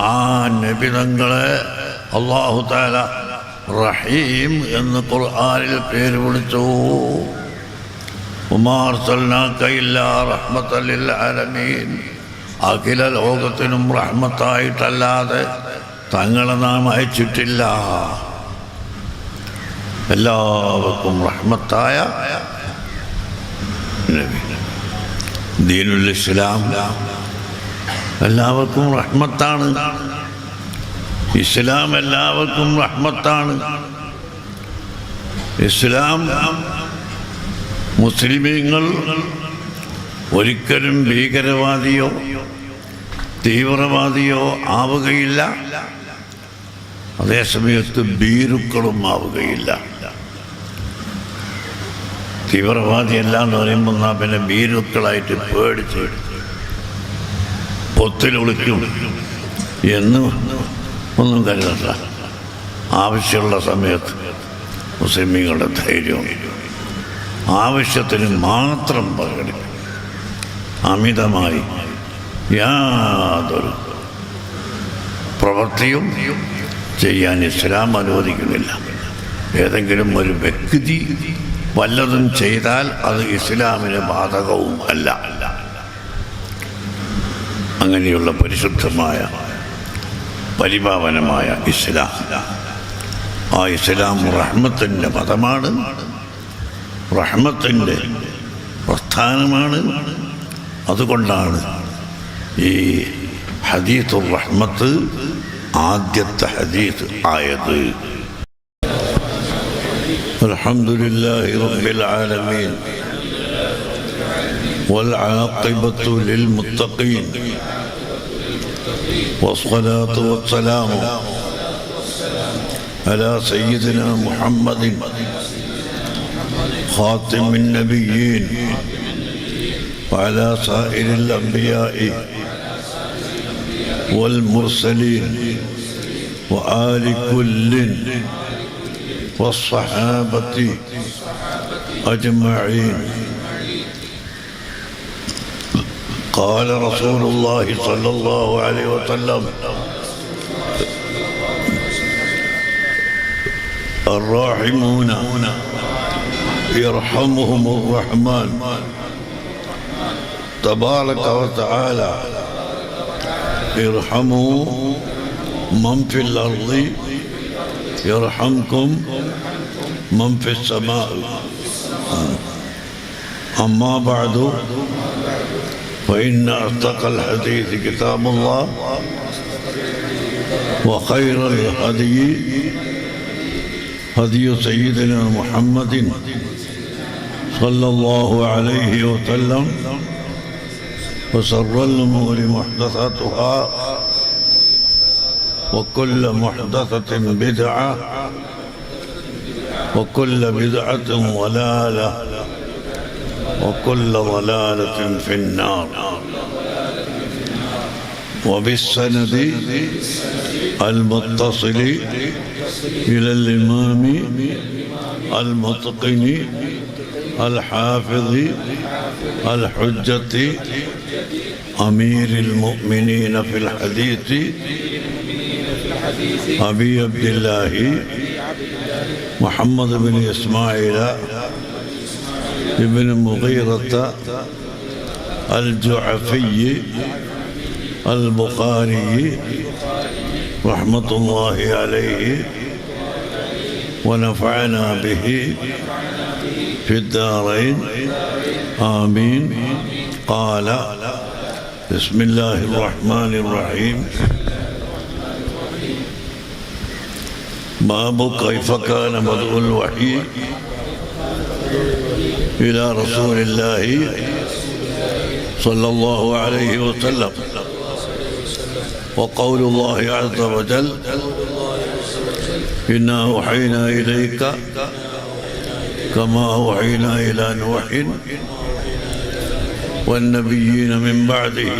ആ നബിതങ്ങളെ അള്ളാഹു താല റഹീം എന്ന് ഖുർആനിൽ പേര് വിളിച്ചു. ഉമാർ ആലമീൻ അഖില ലോകത്തിനും റഹ്മത്തായിട്ടല്ലാതെ തങ്ങളെ നാം അയച്ചിട്ടില്ല. എല്ലാവർക്കും റഹ്മത്തായ നബി. ദീനുൽ ഇസ്ലാം. എല്ലാവർക്കും റഹ്മത്താണ്. ഇസ്ലാം എല്ലാവർക്കും റഹ്മത്താണ്. ഇസ്ലാം മുസ്ലിമീങ്ങൾ ഒരിക്കലും ഭീകരവാദിയോ തീവ്രവാദിയോ ആവുകയില്ല. അതേസമയത്ത് ഭീരുക്കളും ആവുകയില്ല. തീവ്രവാദിയല്ല എന്ന് പറയുമ്പോൾ നാം പിന്നെ ഭീരുക്കളായിട്ട് പേടിച്ച് പൊത്തിലൊളിക്കും എന്ന് ഒന്നും കരുതണ്ട ആവശ്യമുള്ള സമയത്ത് മുസ്ലിമീങ്ങളുടെ ധൈര്യവും ആവശ്യത്തിന് മാത്രം പ്രകടിപ്പിക്കും അമിതമായി യാതൊരു പ്രവൃത്തിയും ചെയ്യാൻ ഇസ്ലാം അനുവദിക്കുന്നില്ല. ഏതെങ്കിലും ഒരു വ്യക്തി വല്ലതും ചെയ്താൽ അത് ഇസ്ലാമിന് ബാധകവും അല്ല അങ്ങനെയുള്ള പരിശുദ്ധമായ പരിപാവനമായ ഇസ്ലാം ആ ഇസ്ലാം റഹ്മത്തിൻ്റെ മതമാണ് റഹ്മത്തിൻ്റെ പ്രസ്ഥാനമാണ് അതുകൊണ്ടാണ് ഈ ഹദീത്തുർ റഹ്മത്ത് ആദ്യത്തെ ഹദീത്ത് ആയത് الحمد لله رب العالمين والعاقبة للمتقين. والصلاة والسلام على سيدنا محمد خاتم النبيين وعلى سائر الأنبياء والمرسلين وآل كل والصحابة أجمعين. قال رسول الله صلى الله عليه وسلم الراحمون يرحمهم الرحمن. تبارك وتعالى ارحموا من في الأرض يرحمكم من في السماء. أما بعد فإن أصدق الحديث كتاب الله وخير الهدي هدي سيدنا محمد صلى الله عليه وسلم وشر الأمور محدثاتها وكل محدثة بدعة وكل بدعة ضلالة وكل ضلالة في النار. وبالسند المتصل إلى الإمام المتقن الحافظ الحجة أمير المؤمنين في الحديث أبي عبد الله محمد بن إسماعيل ابن مغيرة الجعفي البخاري رحمة الله عليه ونفعنا به في الدارين. آمين. قال بسم الله الرحمن الرحيم. باب كيف كان بدء الوحي. إلى رسول الله صلى الله عليه وسلم. وقول الله عز وجل إنا أوحينا إليك كما أوحينا إلى نوح والنبيين من بعده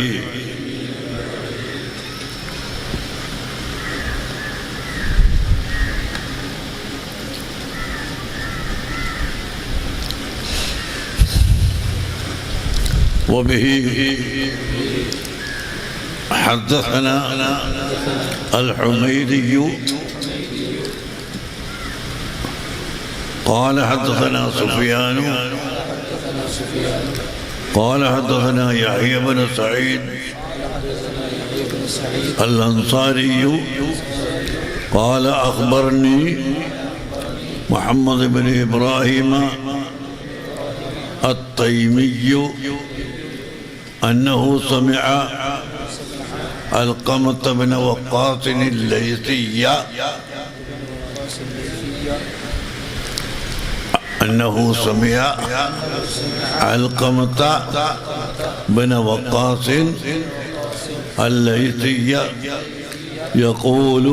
وبه حدثنا الحميدي قال حدثنا سفيان قال حدثنا يحيى بن سعيد الأنصاري قال أخبرني محمد بن إبراهيم التيمي أنه سمع القمة بن وقاص الليثي. أنه سمع علقمة بن وقاص الليثي. يقول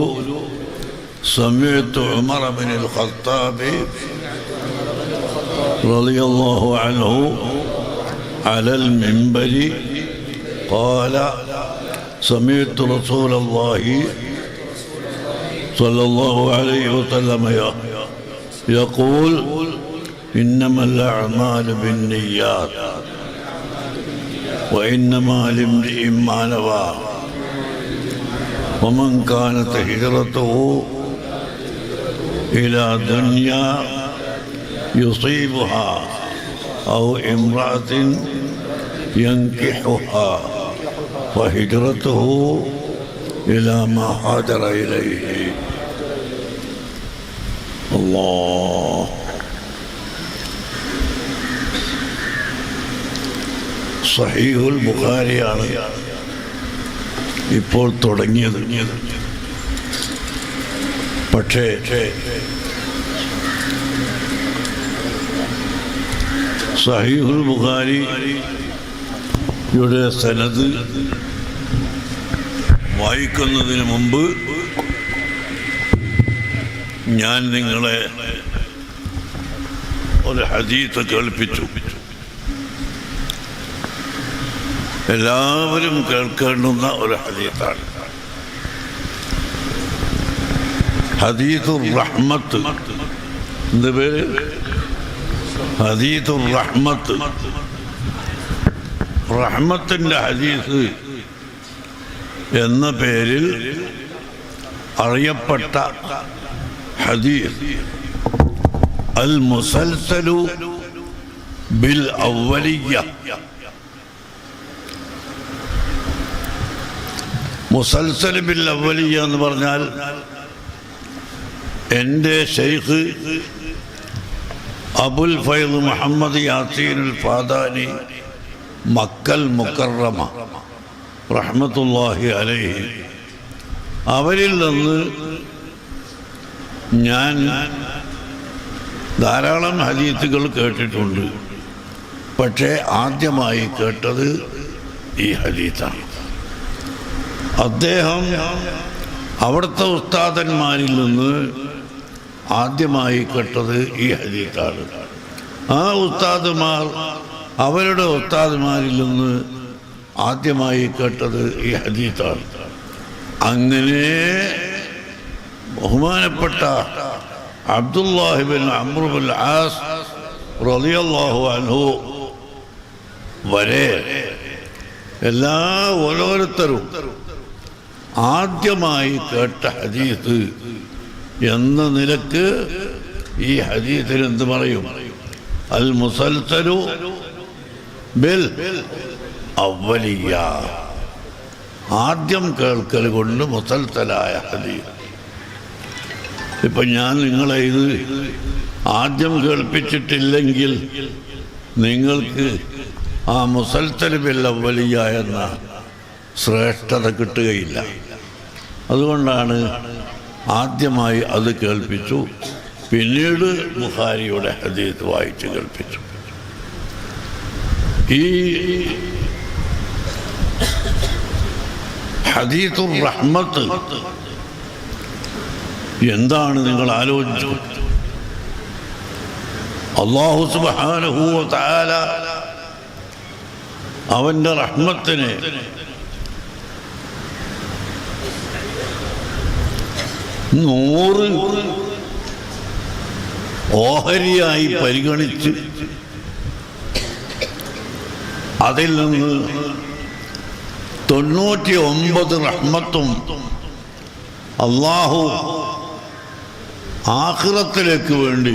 سمعت عمر بن الخطاب رضي الله عنه على المنبر. قال سمعت رسول الله صلى الله عليه وسلم يقول إنما الأعمال بالنيات وإنما لامرئ ما نوى. ومن كانت هجرته إلى دنيا يصيبها. أو امرأة ينكحها فهجرته إلى ما هاجر إليه الله സഹീഹുൽ ബുഖാരിയാണ് ഇപ്പോൾ തുടങ്ങിയത് പക്ഷേ സഹീഹുൽ ബുഖാരിയുടെ സനത് വായിക്കുന്നതിന് മുമ്പ് ഞാൻ നിങ്ങളെ ഒരു ഹദീത്ത് കേൾപ്പിച്ചു. എല്ലാവരും കേൾക്കേണ്ടുന്ന ഒരു ഹദീത്താണ്. ഹദീത്ത് റഹ്മത്ത് എന്ത് പേര്? ഹദീത്തുർ റഹ്മത്ത്. റഹ്മത്തിന്റെ ഹദീസ് എന്ന പേരിൽ അറിയപ്പെട്ട ഹദീസ്. അൽ മുസൽസലു ബിൽ ഔവലിയ മുസൽസൽ ബിൽ ഔവലിയ എന്ന് പറഞ്ഞാൽ എന്റെ ഷെയ്ഖ് അബുൽ ഫൈദ് മുഹമ്മദ് യാസീനുൽ ഫാദാനി മക്കൽ മുക്കറമ റഹ്മത്തുല്ലാഹി അലൈഹി. അവരിൽ നിന്ന് ഞാൻ ധാരാളം ഹദീത്തുകൾ കേട്ടിട്ടുണ്ട്. പക്ഷേ ആദ്യമായി കേട്ടത് ഈ ഹദീത്താണ് അദ്ദേഹം അവിടുത്തെ ഉസ്താദന്മാരിൽ നിന്ന് ആദ്യമായി കേട്ടത് ഈ ഹദീത്താണ്. ആ ഉസ്താദുമാർ അവരുടെ ഉസ്താദുമാരിൽ നിന്ന് ആദ്യമായി കേട്ടത് ഈ ഹദീത്താണ്. അങ്ങനെ ബഹുമാനപ്പെട്ട അബ്ദുല്ലാഹിബിൻ അമ്രുബുൽ ആസ് റളിയല്ലാഹു അൻഹു വരെ എല്ലാ ഓരോരുത്തരും ആദ്യമായി കേട്ട ഹദീസ് എന്ന നിലയ്ക്ക് ഈ ഹരീതിൽ എന്ത് പറയും? അൽ മുസൽസലു ബിൽ അവലിയ. ആദ്യം കേൾക്കൽ കൊണ്ട് മുസൽസലായ ഹദീസ്. ഇപ്പൊ ഞാൻ നിങ്ങളെ ഇത് ആദ്യം കേൾപ്പിച്ചിട്ടില്ലെങ്കിൽ നിങ്ങൾക്ക് ആ മുസൽസൽ ബിൽ അവലിയ എന്ന ശ്രേഷ്ഠത കിട്ടുകയില്ല. അതുകൊണ്ടാണ് ആദ്യമായി അത് കേൾപ്പിച്ചു. പിന്നീട് ബുഹാരിയുടെ ഹദീത്ത് വായിച്ച് കേൾപ്പിച്ചു. ഈ ഹദീത്തുർ റഹ്മത്ത് എന്താണ് നിങ്ങൾ ആലോചിച്ചു അള്ളാഹു സുബ്ഹാനഹു താല അവന്റെ റഹ്മത്തിനെ നൂറ് ഓഹരിയായി പരിഗണിച്ച് അതിൽ നിന്ന് തൊണ്ണൂറ്റി ഒമ്പത് റഹ്മത്തും അള്ളാഹു ആഹ്റത്തിലേക്ക് വേണ്ടി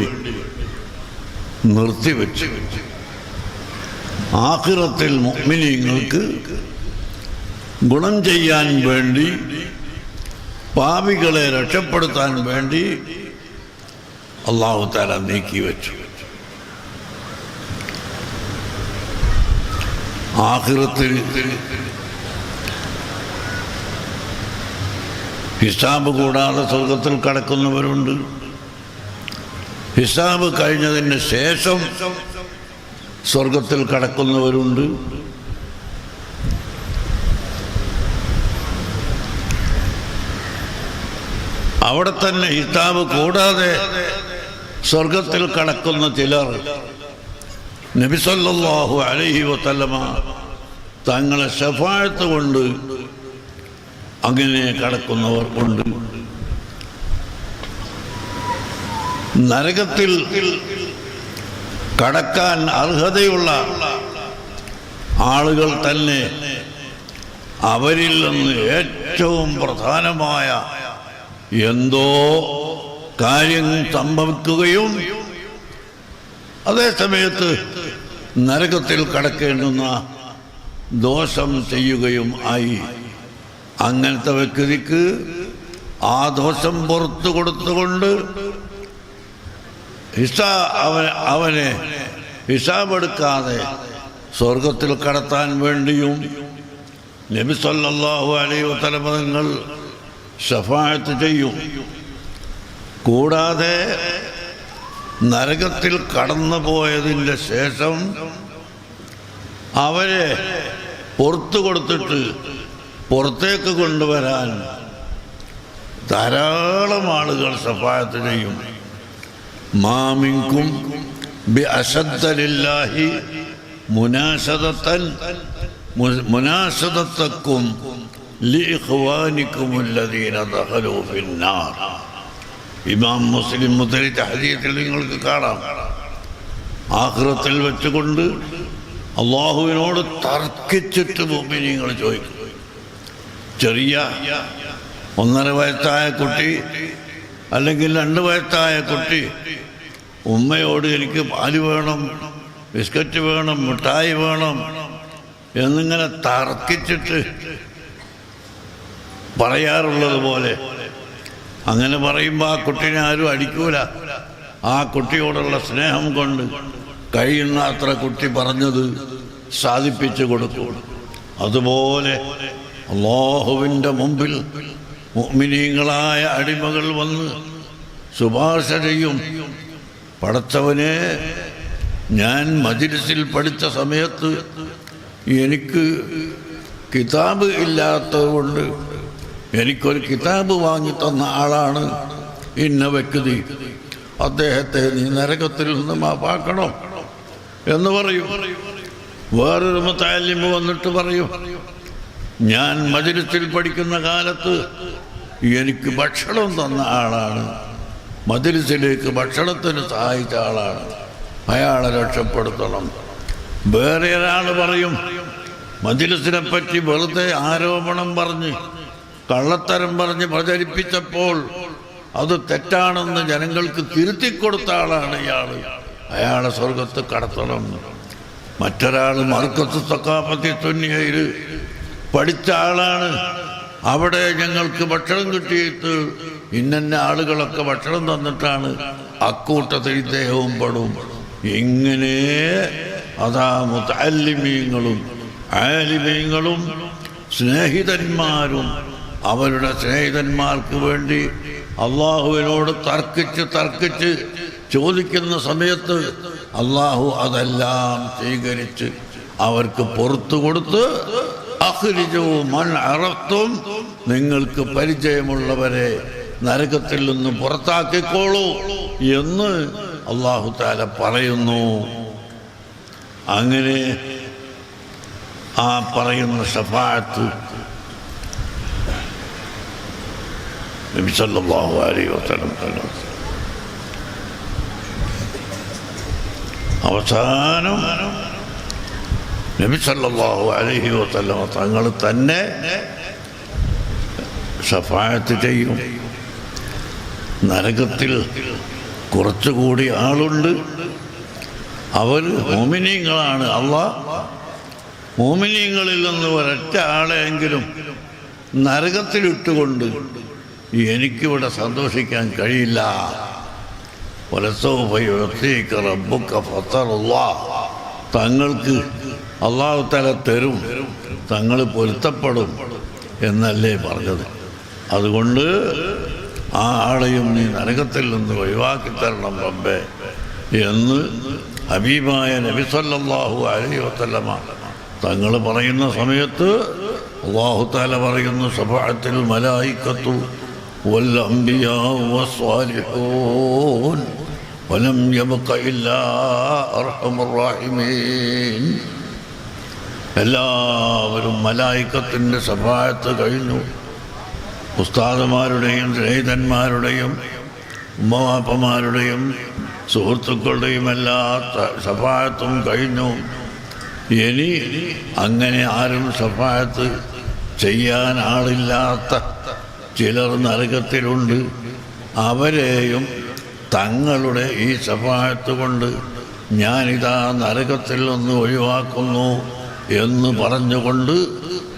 നിർത്തിവെച്ചു. ആഹ്റത്തിൽ മുഅ്മിനീങ്ങൾക്ക് ഗുണം ചെയ്യാൻ വേണ്ടി പാപികളെ രക്ഷപ്പെടുത്താൻ വേണ്ടി അള്ളാഹു താല നീക്കി വെച്ചു. ആഹൃത്തിൽ ഹിസാബ് കൂടാതെ സ്വർഗത്തിൽ കടക്കുന്നവരുണ്ട്. ഹിസാബ് കഴിഞ്ഞതിന് ശേഷം സ്വർഗത്തിൽ കടക്കുന്നവരുണ്ട്. അവിടെ തന്നെ ഹിസാബ് കൂടാതെ സ്വർഗത്തിൽ കടക്കുന്ന ചിലർ നബിസല്ലാഹു അലഹി വത്തല്ലമ തങ്ങളെ ഷഫാഴത്ത് കൊണ്ട് അങ്ങനെ കടക്കുന്നവർ ഉണ്ട്. നരകത്തിൽ കടക്കാൻ അർഹതയുള്ള ആളുകൾ തന്നെ അവരിൽ നിന്ന് ഏറ്റവും പ്രധാനമായ എന്തോ കാര്യം സംഭവിക്കുകയും അതേസമയത്ത് നരകത്തിൽ കടക്കേണ്ടുന്ന ദോഷം ചെയ്യുകയും ആയി. അങ്ങനത്തെ വ്യക്തിക്ക് ആ ദോഷം പുറത്തു കൊടുത്തുകൊണ്ട് ഹിസാ അവൻ അവനെ ഹിസാബെടുക്കാതെ സ്വർഗത്തിൽ കടത്താൻ വേണ്ടിയും നബി സല്ലല്ലാഹു അലൈഹി വസല്ലമകൾ ഷഫായത്ത് ചെയ്യും. കൂടാതെ നരകത്തിൽ കടന്നു പോയതിന്റെ ശേഷം അവരെ പുറത്തു കൊടുത്തിട്ട് പുറത്തേക്ക് കൊണ്ടുവരാൻ ധാരാളം ആളുകൾ സഫായത്ത് ചെയ്യും. മാമിങ്കും ബി മുനാശതത്തൻ മുനാശദത്തൻ മു- ഇമാം മുസ്ലിം മുദ്രിച്ച ഹദീസിൽ നിങ്ങൾക്ക് കാണാം. ആഖിറത്തിൽ വെച്ചുകൊണ്ട് അള്ളാഹുവിനോട് തർക്കിച്ചിട്ട് മുമ്പിനിങ്ങൾ ചോദിക്കും. ചെറിയ ഒന്നര വയസ്സായ കുട്ടി അല്ലെങ്കിൽ രണ്ട് വയസ്സായ കുട്ടി ഉമ്മയോട് എനിക്ക് പാൽ വേണം ബിസ്ക്കറ്റ് വേണം മിഠായി വേണം എന്നിങ്ങനെ തർക്കിച്ചിട്ട് പറയാറുള്ളത് പോലെ. അങ്ങനെ പറയുമ്പോൾ ആ കുട്ടീനെ ആരും അടിക്കൂല. ആ കുട്ടിയോടുള്ള സ്നേഹം കൊണ്ട് കഴിയുന്ന അത്ര കുട്ടി പറഞ്ഞത് സാധിപ്പിച്ചു കൊടുക്കും. അതുപോലെ അള്ളാഹുവിന്റെ മുമ്പിൽ മുഅ്മിനീങ്ങളായ അടിമകൾ വന്ന് ശുപാർശ ചെയ്യും. പടച്ചവനെ ഞാൻ മജിലിസിൽ പഠിച്ച സമയത്ത് എനിക്ക് കിതാബ് ഇല്ലാത്തതുകൊണ്ട് എനിക്കൊരു കിതാബ് വാങ്ങി തന്ന ആളാണ് ഇന്ന വ്യക്തി അദ്ദേഹത്തെ നീ നരകത്തിൽ നിന്ന് മാപ്പാക്കണം? എന്ന് പറയും. വേറൊരു മുത്താലിമ് വന്നിട്ട് പറയും. ഞാൻ മജിലിസിൽ പഠിക്കുന്ന കാലത്ത് എനിക്ക് ഭക്ഷണം തന്ന ആളാണ്. മജിലിസിലേക്ക് ഭക്ഷണത്തിന് സഹായിച്ച ആളാണ്. അയാളെ രക്ഷപ്പെടുത്തണം. വേറെ ഒരാൾ പറയും മജിലിസിനെ പറ്റി വെറുതെ ആരോപണം പറഞ്ഞ് കള്ളത്തരം പറഞ്ഞ് പ്രചരിപ്പിച്ചപ്പോൾ അത് തെറ്റാണെന്ന് ജനങ്ങൾക്ക് തിരുത്തി കൊടുത്ത ആളാണ് ഇയാൾ അയാളെ സ്വർഗത്ത് കടത്തണം. മറ്റൊരാൾ മർക്കത്ത് സക്കാപ്പത്തി തുന്നിയയിൽ പഠിച്ച ആളാണ്. അവിടെ ഞങ്ങൾക്ക് ഭക്ഷണം കിട്ടിയിട്ട് ഇന്നന്ന ആളുകളൊക്കെ ഭക്ഷണം തന്നിട്ടാണ് അക്കൂട്ടത്തിൽ ഇദ്ദേഹവും പെടും. ഇങ്ങനെ അതാ മുത്തല്ലിമീങ്ങളും ആലിമീങ്ങളും സ്നേഹിതന്മാരും അവരുടെ സ്നേഹിതന്മാർക്ക് വേണ്ടി അള്ളാഹുവിനോട് തർക്കിച്ച് തർക്കിച്ച് ചോദിക്കുന്ന സമയത്ത് അള്ളാഹു അതെല്ലാം സ്വീകരിച്ച് അവർക്ക് പുറത്തു കൊടുത്ത് അഹ്രിജോ മൺ അറത്തും നിങ്ങൾക്ക് പരിചയമുള്ളവരെ നരകത്തിൽ നിന്ന് പുറത്താക്കിക്കോളൂ എന്ന് അള്ളാഹു താല പറയുന്നു. അങ്ങനെ ആ പറയുന്ന ഷഫാത്ത് നബി സല്ലല്ലാഹു അലൈഹി വസല്ലം പറഞ്ഞു. അവസാനം നബി സല്ലല്ലാഹു അലൈഹി വസ്ലം തങ്ങൾ തന്നെ സഫായത്ത് ചെയ്യും. നരകത്തിൽ കുറച്ചുകൂടി ആളുണ്ട്. അവർ മോമിനീങ്ങളാണ് അള്ളാ. മോമിനീങ്ങളിൽ നിന്ന് ഒരൊറ്റ ആളെയെങ്കിലും നരകത്തിലിട്ടുകൊണ്ട് എനിക്കിവിടെ സന്തോഷിക്കാൻ കഴിയില്ല. തങ്ങൾക്ക് അള്ളാഹു തല തരും. തങ്ങൾ പൊരുത്തപ്പെടും എന്നല്ലേ പറഞ്ഞത്. അതുകൊണ്ട് ആ ആളെയും നീ നരകത്തിൽ നിന്ന് ഒഴിവാക്കി തരണം റബ്ബേ എന്ന് ഹബീബായ നബി സല്ലല്ലാഹു അലൈഹി വസല്ലമ തങ്ങൾ പറയുന്ന സമയത്ത് അള്ളാഹു താല പറയുന്നു സഭാത്തിൽ മലായിക്കത്തു والأنبياء والصالحون ولم يبق إلا أرحم الراحمين എല്ലാവരും മലായിക്കത്തിൻ്റെ സഫായത്ത് കഴിഞ്ഞു ഉസ്താദന്മാരുടെയും സ്നേഹിതന്മാരുടെയും ഉമ്മവാപ്പമാരുടെയും സുഹൃത്തുക്കളുടെയും എല്ലാ ത- സഫായത്തും കഴിഞ്ഞു ഇനി അങ്ങനെ ആരും സഫായത്ത് ചെയ്യാൻ ആളില്ലാത്ത ചിലർ നരകത്തിലുണ്ട്. അവരെയും തങ്ങളുടെ ഈ സഫായത്ത് കൊണ്ട് ഞാനിതാ നരകത്തിൽ നിന്ന് ഒഴിവാക്കുന്നു എന്ന് പറഞ്ഞുകൊണ്ട്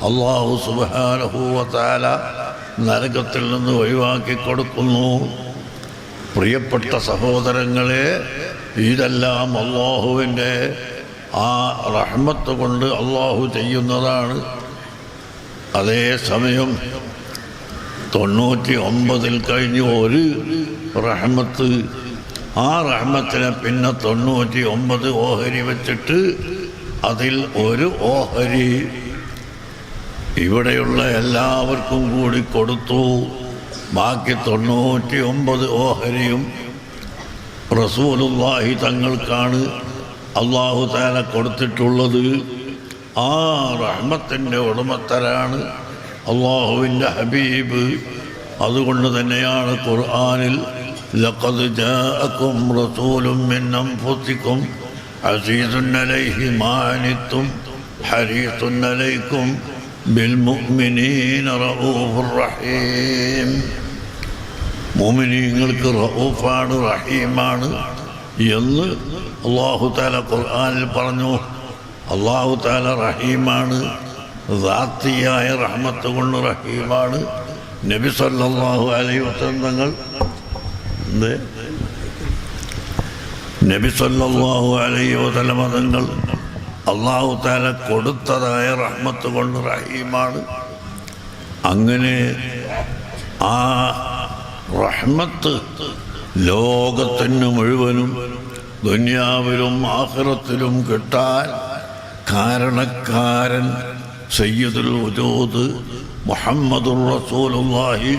അള്ളാഹു സുബാനഹൂവത്താല നരകത്തിൽ നിന്ന് ഒഴിവാക്കി കൊടുക്കുന്നു. പ്രിയപ്പെട്ട സഹോദരങ്ങളെ ഇതെല്ലാം അള്ളാഹുവിന്റെ ആ റഹ്മത്ത് കൊണ്ട് അള്ളാഹു ചെയ്യുന്നതാണ്. അതേസമയം തൊണ്ണൂറ്റി ഒമ്പതിൽ കഴിഞ്ഞ് ഒരു റഹ്മത്ത്. ആ റഹ്മത്തിനെ പിന്നെ തൊണ്ണൂറ്റി ഒമ്പത് ഓഹരി വെച്ചിട്ട് അതിൽ ഒരു ഓഹരി. ഇവിടെയുള്ള എല്ലാവർക്കും കൂടി കൊടുത്തു. ബാക്കി തൊണ്ണൂറ്റി ഒമ്പത് ഓഹരിയും റസൂലുള്ളാഹി തങ്ങൾക്കാണ് അള്ളാഹു താല കൊടുത്തിട്ടുള്ളത്. ആ റഹ്മത്തിന്റെ ഉടമത്തരാണ് അള്ളാഹുവിന്റെ ഹബീബ്. അതുകൊണ്ട് തന്നെയാണ് ഖുർആനിൽ ലഖദ് ജാഅക്കും റസൂലും മിൻ അൻഫുസിക്കും അസീസുൻ അലൈഹി മാ അനിത്തും ഹരീസുൻ അലൈക്കും ബിൽമുഅ്മിനീന റഊഫുർ റഹീം. മോമിനിങ്ങൾക്ക് റഊഫാണ് റഹീമാണ് എന്ന് അള്ളാഹു താല ഖുർആനിൽ പറഞ്ഞു. അള്ളാഹു താല റഹീമാണ്. റാത്തിയായ റഹ്മത്ത് കൊണ്ട് റഹീമാണ്. നബി സല്ലാഹു അലൈഹി വസന്തങ്ങൾ തങ്ങൾ നബി സല്ലാഹു അലൈഹി വസല്ലം തങ്ങൾ അള്ളാഹു താല കൊടുത്തതായ റഹ്മത്ത് കൊണ്ട് റഹീമാണ്. അങ്ങനെ ആ റഹ്മത്ത് ലോകത്തിന് മുഴുവനും ദുനിയാവിലും ആഹ്റത്തിലും കിട്ടാൻ കാരണക്കാരൻ സയ്യിദുൽ വജൂദ് മുഹമ്മദുർ റസൂലുള്ളാഹി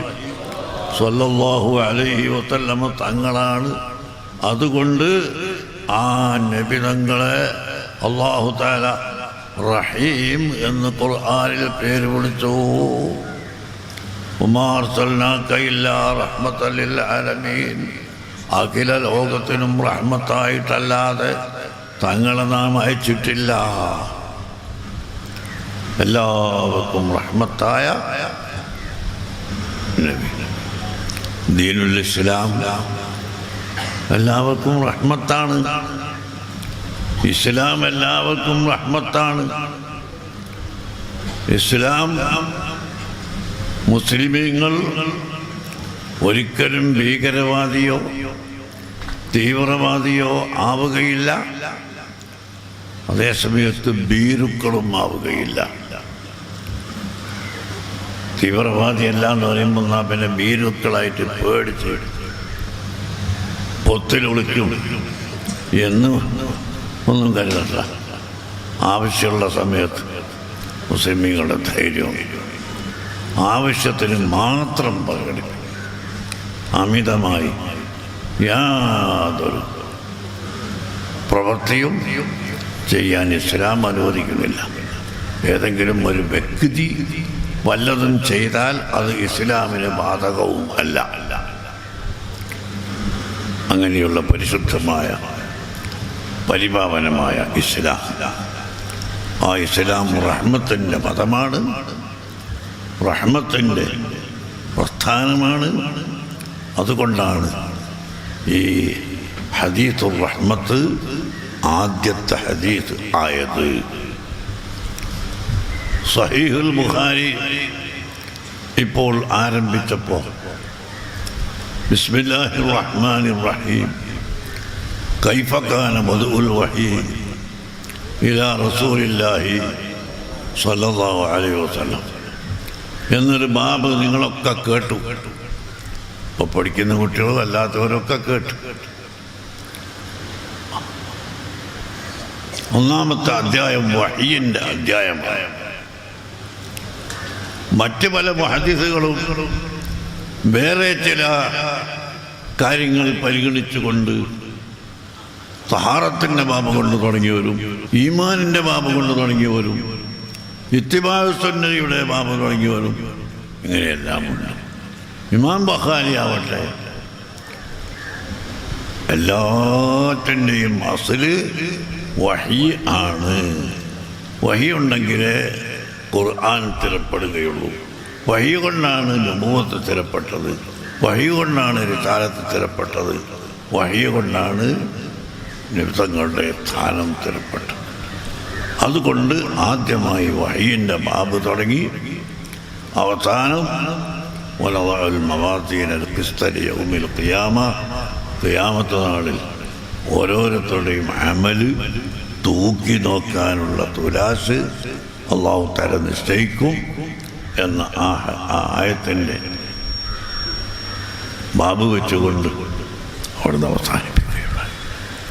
സ്വല്ലല്ലാഹു അലൈഹി വസല്ലമ തങ്ങളാണ്. അതുകൊണ്ട് ആ നബി തങ്ങളെ അള്ളാഹു താല റഹീം എന്ന് ഖുർആനിൽ പേര് വിളിച്ചു. റഹ്മത്തല്ലിൽ ആലമീൻ. അഖില ലോകത്തിനും റഹ്മത്തായിട്ടല്ലാതെ തങ്ങളെ നാം അയച്ചിട്ടില്ല. എല്ലാവർക്കും റഹ്മത്തായ ദീനുൽ ഇസ്ലാം. എല്ലാവർക്കും റഹ്മത്താണ്. ഇസ്ലാം എല്ലാവർക്കും റഹ്മത്താണ്. ഇസ്ലാം മുസ്ലിമീങ്ങൾ ഒരിക്കലും ഭീകരവാദിയോ തീവ്രവാദിയോ ആവുകയില്ല. അതേസമയത്ത് ഭീരുക്കളും ആവുകയില്ല. തീവ്രവാദി അല്ല എന്ന് പറയുമ്പോൾ നാം പിന്നെ ഭീരുക്കളായിട്ട് പേടിച്ച് പൊത്തിലൊളിക്കും എന്ന് ഒന്നും കരുതണ്ട. ആവശ്യമുള്ള സമയത്ത് മുസ്ലിമീങ്ങളുടെ ധൈര്യം. ആവശ്യത്തിന് മാത്രം പ്രകടിപ്പിക്കും. അമിതമായി യാതൊരു പ്രവൃത്തിയും ചെയ്യാൻ ഇസ്ലാം അനുവദിക്കുന്നില്ല. ഏതെങ്കിലും ഒരു വ്യക്തി വല്ലതും ചെയ്താൽ അത് ഇസ്ലാമിന് ബാധകവും അല്ല. അങ്ങനെയുള്ള പരിശുദ്ധമായ പരിപാവനമായ ഇസ്ലാം. ആ ഇസ്ലാം റഹ്മത്തിന്റെ മതമാണ്. റഹ്മത്തിന്റെ പ്രസ്ഥാനമാണ്. അതുകൊണ്ടാണ് ഈ ഹദീത്തുർ റഹ്മത്ത് ആദ്യത്തെ ഹദീത്ത് ആയത്. സഹീഹുൽ ബുഖാരി ഇപ്പോൾ ആരംഭിച്ചപ്പോൾ ബിസ്മില്ലാഹി റഹ്മാൻ റഹീം കൈഫ കാന വഹീം ഇലാ റസൂലില്ലാഹി സല്ലല്ലാഹു അലൈഹി വസല്ലം. എന്നൊരു ബാബ് നിങ്ങളൊക്കെ കേട്ടു. ഇപ്പോൾ പഠിക്കുന്ന കുട്ടികളും അല്ലാത്തവരൊക്കെ കേട്ടു. ഒന്നാമത്തെ അധ്യായം വഹീന്റെ അധ്യായമാണ് മറ്റു പല മഹദീസുകളും വേറെ ചില കാര്യങ്ങൾ പരിഗണിച്ചുകൊണ്ട് സഹാറത്തിന്റെ ബാബ കൊണ്ട് തുടങ്ങിയവരും ഈമാനിന്റെ ബാബ കൊണ്ട് തുടങ്ങിയവരും ഇത്തിബാസുന്നരിയുടെ ബാബ തുടങ്ങിയവരും ഇങ്ങനെയെല്ലാം ഉണ്ട്. ഇമാം ബഹാലി ആവട്ടെ. എല്ലാറ്റിന്റെയും അസൽ വഹി ആണ്. വഹി ഉണ്ടെങ്കിലേ ഖുർആൻ സ്ഥിരപ്പെടുകയുള്ളൂ വഹി കൊണ്ടാണ് നുമൂവത്ത് സ്ഥിരപ്പെട്ടത് വഹി കൊണ്ടാണ് റിസാലത്ത് സ്ഥിരപ്പെട്ടത് വഹി കൊണ്ടാണ് നൃത്തങ്ങളുടെ സ്ഥാനം സ്ഥിരപ്പെട്ടത് അതുകൊണ്ട് ആദ്യമായി വഹീന്റെ ബാബ് തുടങ്ങി. അവസാനം വലവാൽ മവാത്തീനൽ ക്രിസ്തലി ഉമിൽ ഖിയാമ ഖിയാമത്ത നാളിൽ ഓരോരുത്തരുടെയും അമൽ തൂക്കി നോക്കാനുള്ള തുലാസ് അള്ളാഹു തല നിശ്ചയിക്കും എന്ന ആ ആയത്തിന്റെ ബാബ് വെച്ചുകൊണ്ട് അവിടുന്ന് അവസാനിക്കും.